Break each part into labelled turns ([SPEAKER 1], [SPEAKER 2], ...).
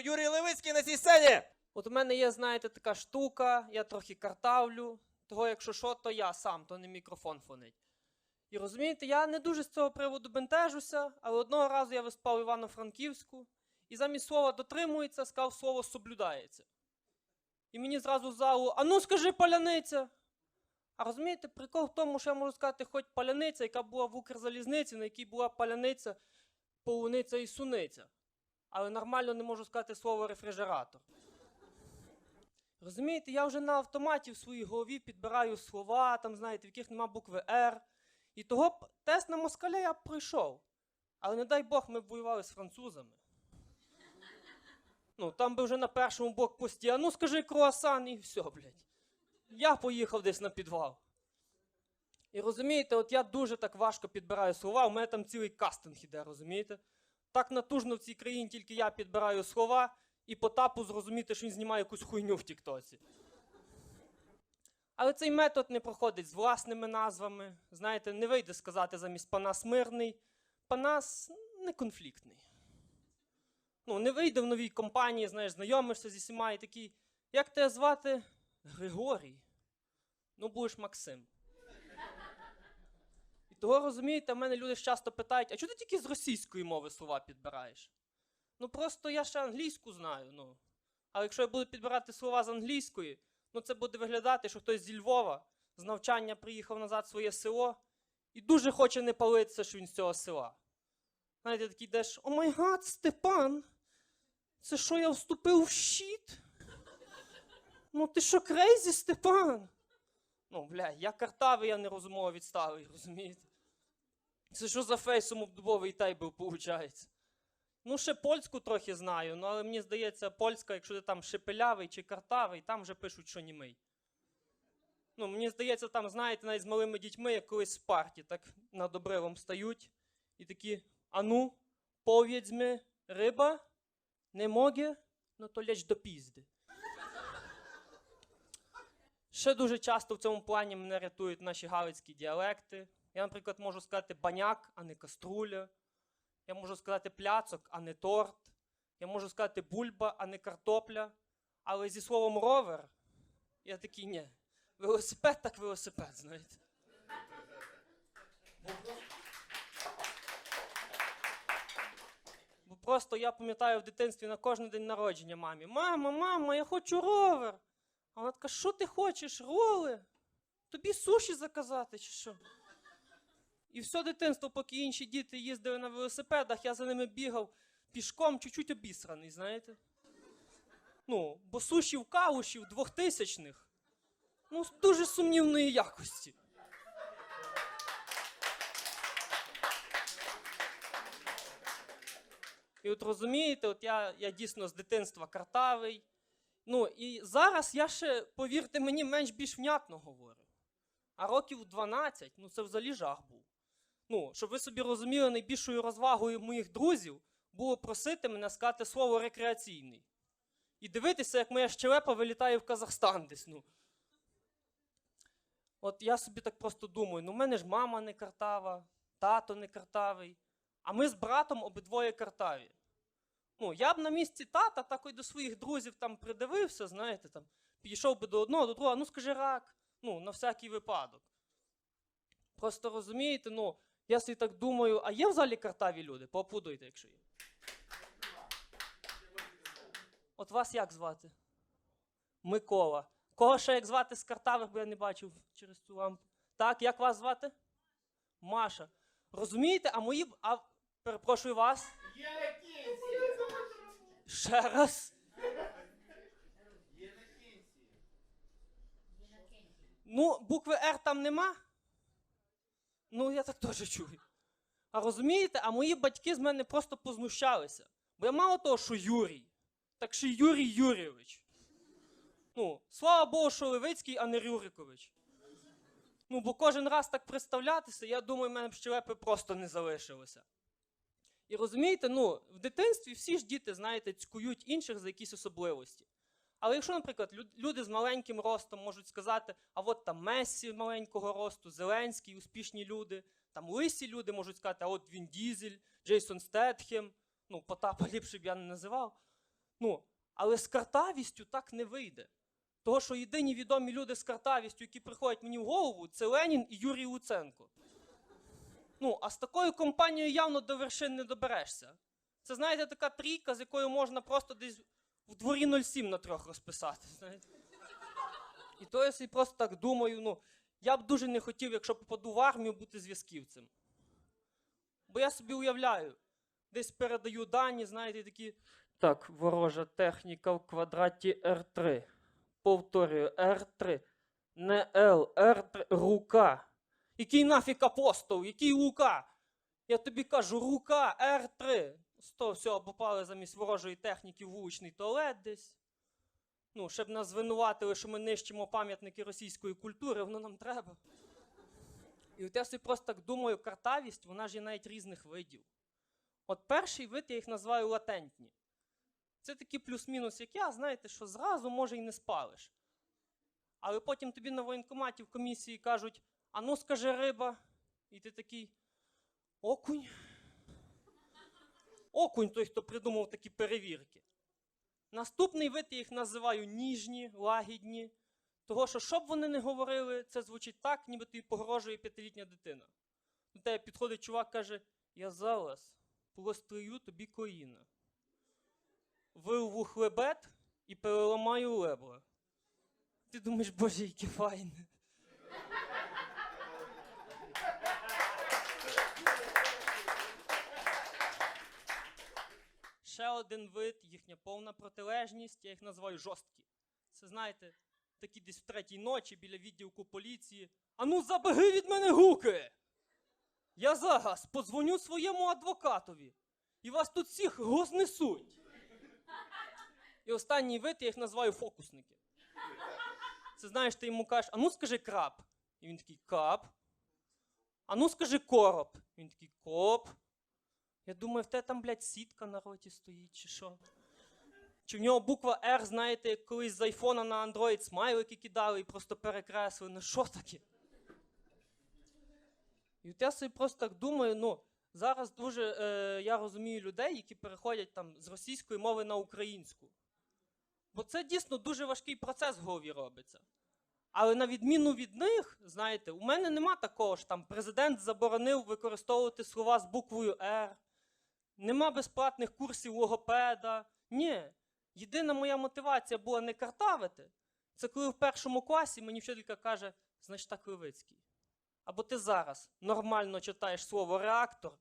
[SPEAKER 1] Юрій Левицький на цій сцені.
[SPEAKER 2] От у мене є, знаєте, така штука, я трохи картавлю. Того, якщо що, то я сам, то не мікрофон фонить. І розумієте, я не дуже з цього приводу бентежуся, але одного разу я виступав Івано-Франківську, і замість слова дотримується, сказав слово соблюдається. І мені зразу залу, а ну скажи паляниця. А розумієте, прикол в тому, що я можу сказати, хоч паляниця, яка була в Укрзалізниці, на якій була паляниця, полуниця і суниця. Але нормально не можу сказати слово рефрижератор. Розумієте, я вже на автоматі в своїй голові підбираю слова, там, знаєте, в яких нема букви Р. І того тест на москаля я б пройшов. Але не дай Бог, ми б воювали з французами. Ну, там би вже на першому блокпості, а ну скажи круасан і все, блядь. Я поїхав десь на підвал. І розумієте, от я дуже так важко підбираю слова, у мене там цілий кастинг іде, розумієте? Так натужно в цій країні тільки я підбираю слова і по тапу зрозуміти, що він знімає якусь хуйню в Тіктоці. Але цей метод не проходить з власними назвами. Знаєте, не вийде сказати замість Панас мирний. Панас не конфліктний. Ну, не вийде в новій компанії, знаєш, знайомишся зі всіма і такий. Як тебе звати? Григорій. Ну, будеш Максим. Того розумієте, в мене люди часто питають, а чого ти тільки з російської мови слова підбираєш? Ну просто я ще англійську знаю. ну. Але якщо я буду підбирати слова з англійської, ну це буде виглядати, що хтось зі Львова з навчання приїхав назад в своє село і дуже хоче не палитися, що він з цього села. Знаєте, такий йдеш, о май гад, Степан, це що я вступив в щит? Ну ти що крейзі, Степан? Ну, бля, я картавий, я не розумово відставий, розумієте? Це що за фейсом обдубовий тайбл виходить? Ну, ще польську трохи знаю, ну але мені здається, польська, якщо ти там шепелявий чи картавий, там вже пишуть, що німий. Ну, мені здається, там, знаєте, навіть з малими дітьми, як колись в парті, так над обривом стають і такі: ану, повідьми, риба, не моге, ну то лєч до пізди. Ще дуже часто в цьому плані мене рятують наші галицькі діалекти. Я, наприклад, можу сказати баняк, а не каструля. Я можу сказати пляцок, а не торт. Я можу сказати бульба, а не картопля. Але зі словом ровер я такий ні. Велосипед так велосипед, знаєте. Бо просто я пам'ятаю в дитинстві на кожен день народження мамі. Мама, мама, я хочу ровер. А вона така, що ти хочеш, роли? Тобі суші заказати чи що? І все дитинство, поки інші діти їздили на велосипедах, я за ними бігав пішком, чуть-чуть обісраний, знаєте? Ну, бо суші в калушів двохтисячних, ну, дуже сумнівної якості. І от розумієте, от я, я дійсно з дитинства картавий. Ну, і зараз я ще, повірте мені, менш більш внятно говорю. А років 12, ну це взагалі жах був. Ну, щоб ви собі розуміли, найбільшою розвагою моїх друзів було просити мене сказати слово рекреаційний. І дивитися, як моя щелепа вилітає в Казахстан десь. ну. От я собі так просто думаю: ну в мене ж мама не картава, тато не картавий, а ми з братом обидвоє картаві. Ну, я б на місці тата так і до своїх друзів там придивився, знаєте, там, підійшов би до одного, до другого, ну скажи рак, ну, на всякий випадок. Просто розумієте, ну, я собі так думаю, а є в залі картаві люди? Поаплодуйте, якщо є. От вас як звати? Микола. Кого ще як звати з картавих, бо я не бачив через цю лампу. Так, як вас звати? Маша. Розумієте, а мої. А, перепрошую вас. Ще раз. Ну, букви Р там нема? Ну, я так теж чую. А розумієте, а мої батьки з мене просто познущалися. Бо я мало того, що Юрій, так ще й Юрій Юрійович. Ну, слава Богу, що Левицький, а не Рюрикович. Ну, бо кожен раз так представлятися, я думаю, в мене б щелепи просто не залишилося. І розумієте, ну, в дитинстві всі ж діти, знаєте, цькують інших за якісь особливості. Але якщо, наприклад, люди з маленьким ростом можуть сказати, а от там Мессі маленького росту, Зеленський, успішні люди, там лисі люди можуть сказати, а от він Дізель, Джейсон Стетхем, ну, Потапа ліпше б я не називав. Ну, але з картавістю так не вийде. Того, що єдині відомі люди з картавістю, які приходять мені в голову, це Ленін і Юрій Луценко. Ну, а з такою компанією явно до вершин не доберешся. Це, знаєте, така трійка, з якою можна просто десь в дворі 07 на трьох розписати. Знаєте? І то я собі просто так думаю, ну, я б дуже не хотів, якщо попаду в армію, бути зв'язківцем. Бо я собі уявляю, десь передаю дані, знаєте, такі. Так, ворожа техніка в квадраті R3. Повторюю, R3. Не L, R3. Рука. Який нафіг апостол, який Лука? Я тобі кажу, рука R3. Сто всього попали замість ворожої техніки вуличний туалет десь. Ну, щоб нас звинуватили, що ми нищимо пам'ятники російської культури, воно нам треба. І от я собі просто так думаю, картавість, вона ж є навіть різних видів. От перший вид я їх називаю латентні. Це такі плюс-мінус, як я, знаєте, що зразу може і не спалиш. Але потім тобі на воєнкоматі в комісії кажуть: а ну скажи риба. І ти такий окунь. Окунь той, хто придумав такі перевірки. Наступний вид я їх називаю ніжні, лагідні. Того, що що б вони не говорили, це звучить так, ніби тобі погрожує п'ятилітня дитина. До тебе підходить чувак, каже: Я зараз прострію тобі коліна. Вирву хлебет і переламаю лебра. Ти думаєш, боже, яке файне. Ще один вид, їхня повна протилежність, я їх називаю жорсткі. Це знаєте, такі десь в третій ночі біля відділку поліції. Ану, забеги від мене гуки! Я зараз подзвоню своєму адвокатові, і вас тут всіх рознесуть. І останній вид я їх називаю фокусники. Це знаєш, ти йому кажеш, ану скажи краб. І він такий кап. Ану скажи короб. Він такий коп. Я думаю, в тебе там, блядь, сітка на роті стоїть, чи що? Чи в нього буква R, знаєте, колись з айфона на Android смайлики кидали і просто перекреслили. Ну що таке? І от я собі просто так думаю, ну, зараз дуже е, я розумію людей, які переходять там з російської мови на українську. Бо це дійсно дуже важкий процес в голові робиться. Але на відміну від них, знаєте, у мене нема такого ж там президент заборонив використовувати слова з буквою R, нема безплатних курсів логопеда. Ні. Єдина моя мотивація була не картавити. Це коли в першому класі мені вчителька каже, значить так Левицький. Або ти зараз нормально читаєш слово реактор,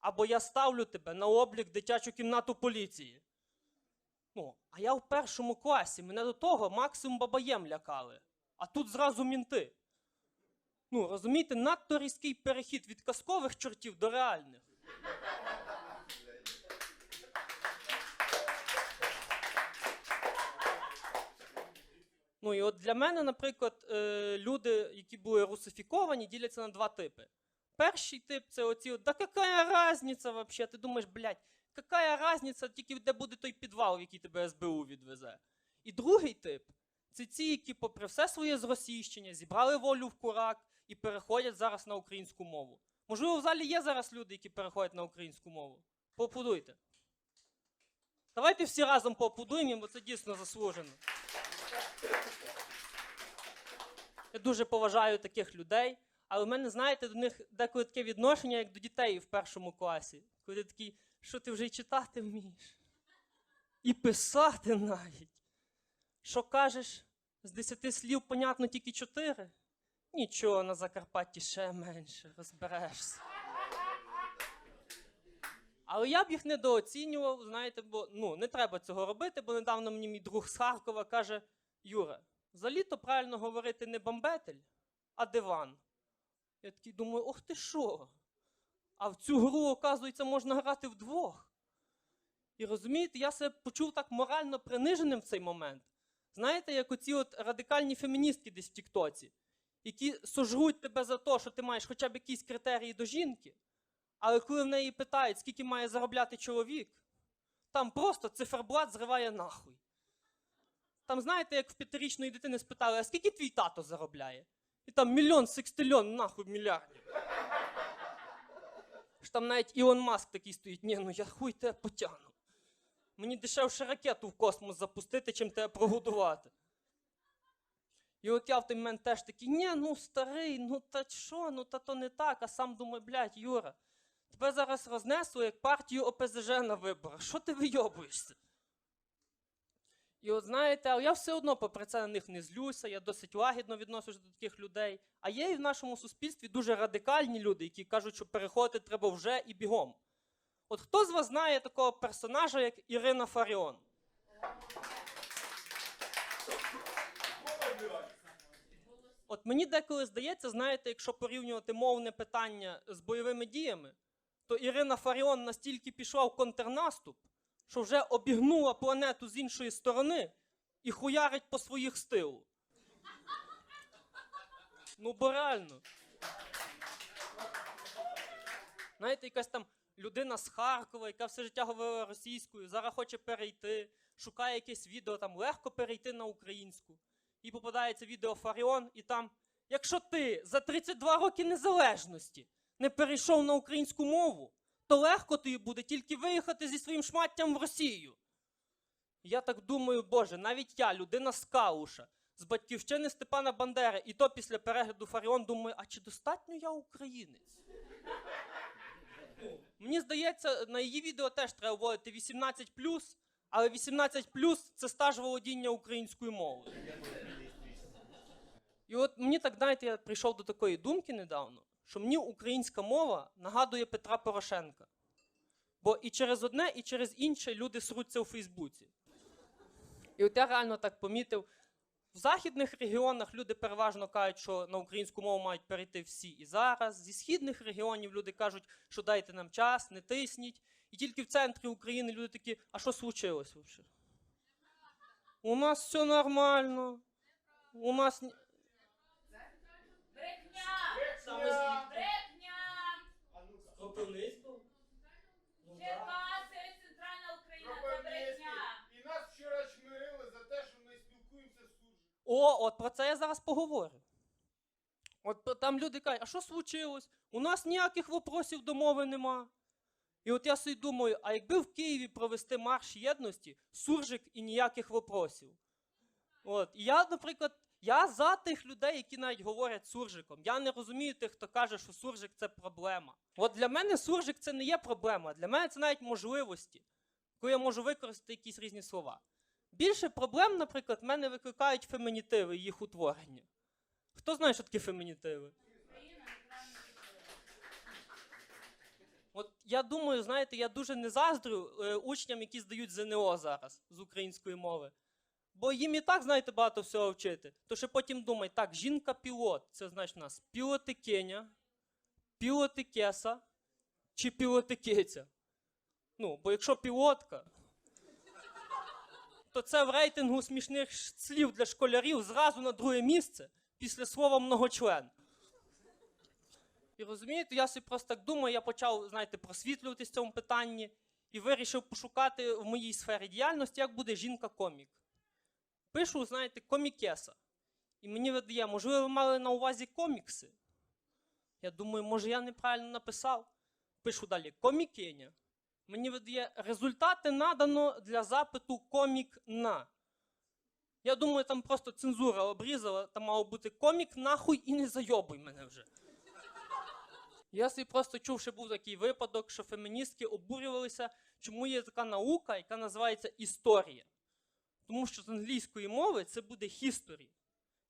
[SPEAKER 2] або я ставлю тебе на облік дитячу кімнату поліції. Ну, а я в першому класі, мене до того максимум бабаєм лякали. А тут зразу мінти. Ну, розумієте, надто різкий перехід від казкових чортів до реальних. Ну і от для мене, наприклад, е, люди, які були русифіковані, діляться на два типи. Перший тип це оці, от, да какая разниця вообще? Ти думаєш, блядь, какая разниця, тільки де буде той підвал, в який тебе СБУ відвезе. І другий тип це ті, які, попри все своє зросійщення, зібрали волю в курак і переходять зараз на українську мову. Можливо, в залі є зараз люди, які переходять на українську мову. Поаплодуйте. Давайте всі разом поаплодуємо, бо це дійсно заслужено. Я дуже поважаю таких людей, але в мене, знаєте, до них деколи таке відношення, як до дітей в першому класі. Коли ти такий, що ти вже й читати вмієш? І писати навіть. Що кажеш, з десяти слів, понятно, тільки чотири? Нічого, на Закарпатті ще менше, розберешся. Але я б їх недооцінював, знаєте, бо ну, не треба цього робити, бо недавно мені мій друг з Харкова каже: Юра, взагалі-то правильно говорити не бамбетель, а диван. Я такий думаю, ох ти що? А в цю гру, оказується, можна грати вдвох. І розумієте, я себе почув так морально приниженим в цей момент. Знаєте, як оці от радикальні феміністки десь в Тіктоці, які сожруть тебе за те, що ти маєш хоча б якісь критерії до жінки, але коли в неї питають, скільки має заробляти чоловік, там просто циферблат зриває нахуй. Там, знаєте, як в п'ятирічної дитини спитали, а скільки твій тато заробляє? І там мільйон, секстильон, нахуй мільярдів. Ж там навіть Ілон Маск такий стоїть, ні, ну я хуй тебе потягну. Мені дешевше ракету в космос запустити, чим тебе прогодувати. І от я в той момент теж такий, ні, ну старий, ну та що, ну та то не так, а сам думаю, блядь, Юра, тебе зараз рознесло як партію ОПЗЖ на виборах. Що ти вийобуєшся? І от знаєте, але я все одно попри це на них не злюся, я досить лагідно відношусь до таких людей. А є і в нашому суспільстві дуже радикальні люди, які кажуть, що переходити треба вже і бігом. От хто з вас знає такого персонажа, як Ірина Фаріон? От мені деколи здається, знаєте, якщо порівнювати мовне питання з бойовими діями, то Ірина Фаріон настільки пішла в контрнаступ, що вже обігнула планету з іншої сторони і хуярить по своїх стилу. Ну, бо реально. Знаєте, якась там людина з Харкова, яка все життя говорила російською, зараз хоче перейти, шукає якесь відео, там легко перейти на українську. І попадається відео Фаріон, і там, якщо ти за 32 роки незалежності не перейшов на українську мову, то легко тобі буде тільки виїхати зі своїм шматтям в Росію. Я так думаю, Боже, навіть я, людина з Кауша, з батьківщини Степана Бандери, і то після перегляду Фаріон думаю, а чи достатньо я українець? Мені здається, на її відео теж треба вводити 18, але 18 це стаж володіння українською мовою. І от мені так, знаєте, я прийшов до такої думки недавно, що мені українська мова нагадує Петра Порошенка. Бо і через одне, і через інше люди сруться у Фейсбуці. І от я реально так помітив. В західних регіонах люди переважно кажуть, що на українську мову мають перейти всі і зараз. Зі східних регіонів люди кажуть, що дайте нам час, не тисніть. І тільки в центрі України люди такі, а що случилось взагалі? У нас все нормально. У нас.
[SPEAKER 3] Брехня!
[SPEAKER 2] Кропивницького? Ну, да.
[SPEAKER 3] Черкаси, центральна Україна, це брехня!
[SPEAKER 4] І нас вчора чмирили за те, що ми спілкуємося з суджем.
[SPEAKER 2] О, от про це я зараз поговорю. От п- там люди кажуть, а що случилось? У нас ніяких вопросів до мови нема. І от я собі думаю, а якби в Києві провести марш єдності, суржик і ніяких вопросів. От. І я, наприклад, я за тих людей, які навіть говорять суржиком. Я не розумію тих, хто каже, що суржик це проблема. От для мене суржик це не є проблема. Для мене це навіть можливості, коли я можу використати якісь різні слова. Більше проблем, наприклад, в мене викликають фемінітиви і їх утворення. Хто знає, що таке фемінітиви? От я думаю, знаєте, я дуже не заздрю е, учням, які здають ЗНО зараз з української мови. Бо їм і так, знаєте, багато всього вчити. То ще потім думай, так, жінка-пілот, це значить у нас пілотикиня, пілотикеса чи пілотикиця. Ну, бо якщо пілотка, то це в рейтингу смішних слів для школярів зразу на друге місце після слова многочлен. І розумієте, я собі просто так думаю, я почав, знаєте, просвітлюватись в цьому питанні і вирішив пошукати в моїй сфері діяльності, як буде жінка-комік. Пишу, знаєте, комікеса. І мені видає, можливо, ви мали на увазі комікси. Я думаю, може, я неправильно написав. Пишу далі комікиня. Мені видає, результати надано для запиту комік на. Я думаю, там просто цензура обрізала, там мало бути комік нахуй і не зайобуй мене вже. Я собі просто чув, що був такий випадок, що феміністки обурювалися, чому є така наука, яка називається історія. Тому що з англійської мови це буде history.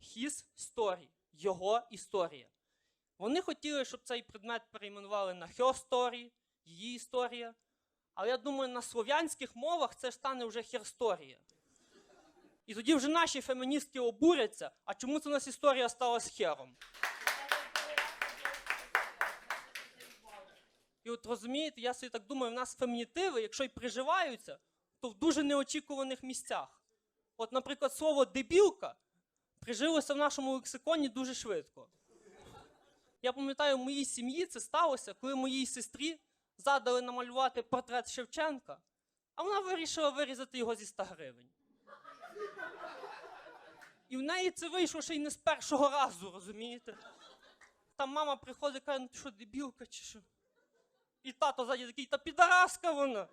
[SPEAKER 2] His story. Його історія. Вони хотіли, щоб цей предмет перейменували на her story, її історія. Але я думаю, на слов'янських мовах це ж стане вже херсторія. І тоді вже наші феміністки обуряться, а чому це у нас історія стала з хером? І от розумієте, я собі так думаю, в нас фемінітиви, якщо й приживаються, то в дуже неочікуваних місцях. От, наприклад, слово дебілка прижилося в нашому лексиконі дуже швидко. Я пам'ятаю, в моїй сім'ї це сталося, коли моїй сестрі задали намалювати портрет Шевченка, а вона вирішила вирізати його зі 100 гривень. І в неї це вийшло ще й не з першого разу, розумієте? Там мама приходить і каже, ну що, дебілка чи що? І тато ззаді такий, та підараска вона.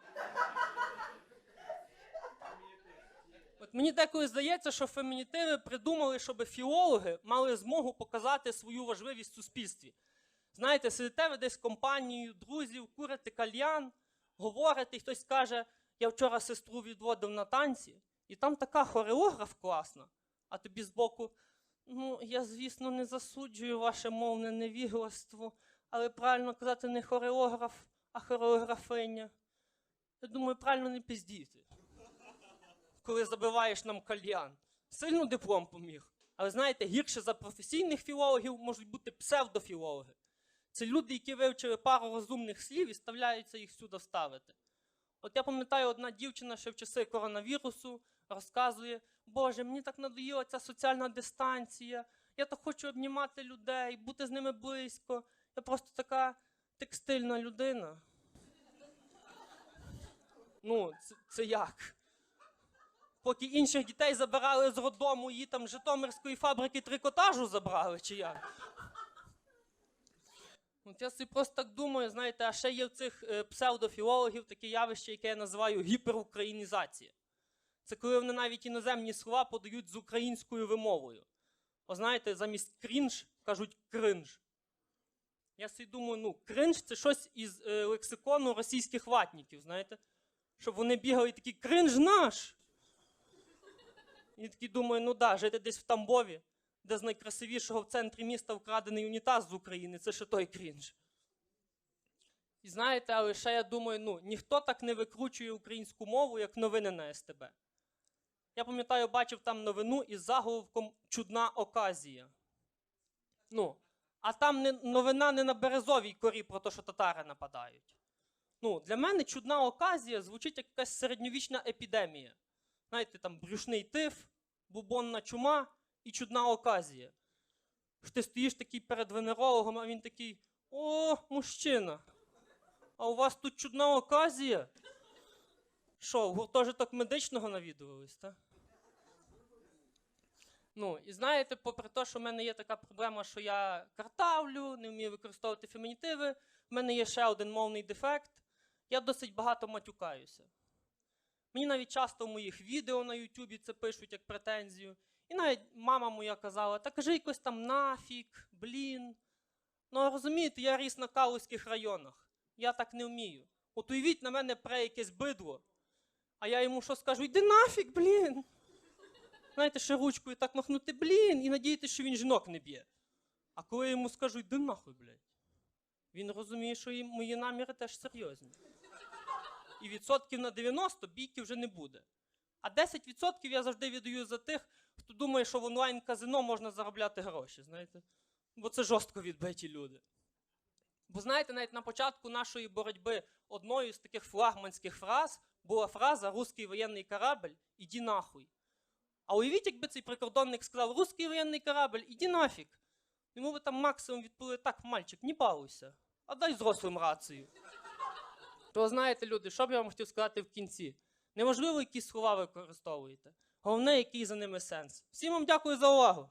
[SPEAKER 2] Мені деколи здається, що фемінітиви придумали, щоб філологи мали змогу показати свою важливість в суспільстві. Знаєте, сидите ви десь компанією друзів, курите кальян, говорите, і хтось каже, я вчора сестру відводив на танці, і там така хореограф класна, а тобі збоку, ну, я, звісно, не засуджую ваше мовне невігластво, але правильно казати не хореограф, а хореографиня. Я думаю, правильно не піздіти коли забиваєш нам кальян. Сильно диплом поміг. Але знаєте, гірше за професійних філологів можуть бути псевдофілологи. Це люди, які вивчили пару розумних слів і ставляються їх сюди ставити. От я пам'ятаю, одна дівчина ще в часи коронавірусу розказує: Боже, мені так надоїла ця соціальна дистанція. Я так хочу обнімати людей, бути з ними близько. Я просто така текстильна людина. Ну, це, це як? Поки інших дітей забирали з роддому, її там Житомирської фабрики трикотажу забрали, чи як? От я собі просто так думаю, знаєте, а ще є в цих е, псевдофілологів таке явище, яке я називаю гіперукраїнізація. Це коли вони навіть іноземні слова подають з українською вимовою. О, знаєте, замість крінж кажуть кринж. Я собі думаю, ну, кринж це щось із е, лексикону російських ватників, знаєте? Щоб вони бігали такі кринж наш. І такий думаю, ну да, жити десь в Тамбові, де з найкрасивішого в центрі міста вкрадений унітаз з України, це ще той крінж. І знаєте, але ще я думаю, ну, ніхто так не викручує українську мову, як новини на СТБ. Я пам'ятаю, бачив там новину із заголовком Чудна оказія. Ну, а там не, новина не на березовій корі про те, що татари нападають. Ну, для мене чудна оказія звучить як якась середньовічна епідемія. Знаєте, там брюшний тиф, бубонна чума і чудна оказія. Ти стоїш такий перед венерологом, а він такий: О, мужчина! А у вас тут чудна оказія? Що, в гуртожиток медичного навідувались, так? Ну, і знаєте, попри те, що в мене є така проблема, що я картавлю, не вмію використовувати фемінітиви, в мене є ще один мовний дефект. Я досить багато матюкаюся. Мені навіть часто в моїх відео на Ютубі це пишуть як претензію. І навіть мама моя казала, та кажи якось там нафік, блін. Ну, розумієте, я ріс на Калузьких районах. Я так не вмію. От уявіть на мене пре якесь бидло. А я йому що скажу? Йди нафік, блін. Знаєте, ще ручкою так махнути, блін, і надіятися, що він жінок не б'є. А коли я йому скажу, йди нахуй, блядь, він розуміє, що мої наміри теж серйозні. І відсотків на 90 бійки вже не буде. А 10% я завжди віддаю за тих, хто думає, що в онлайн-казино можна заробляти гроші, знаєте? Бо це жорстко відбиті люди. Бо знаєте, навіть на початку нашої боротьби одною з таких флагманських фраз була фраза Руський воєнний корабль, іди нахуй. А уявіть, якби цей прикордонник сказав Руський воєнний корабль, іди нафіг. Йому би там максимум відповіли, так, мальчик, не балуйся, а дай зрослим рацію. То знаєте, люди, що б я вам хотів сказати в кінці? Неможливо, які слова використовуєте. Головне, який за ними сенс. Всім вам дякую за увагу.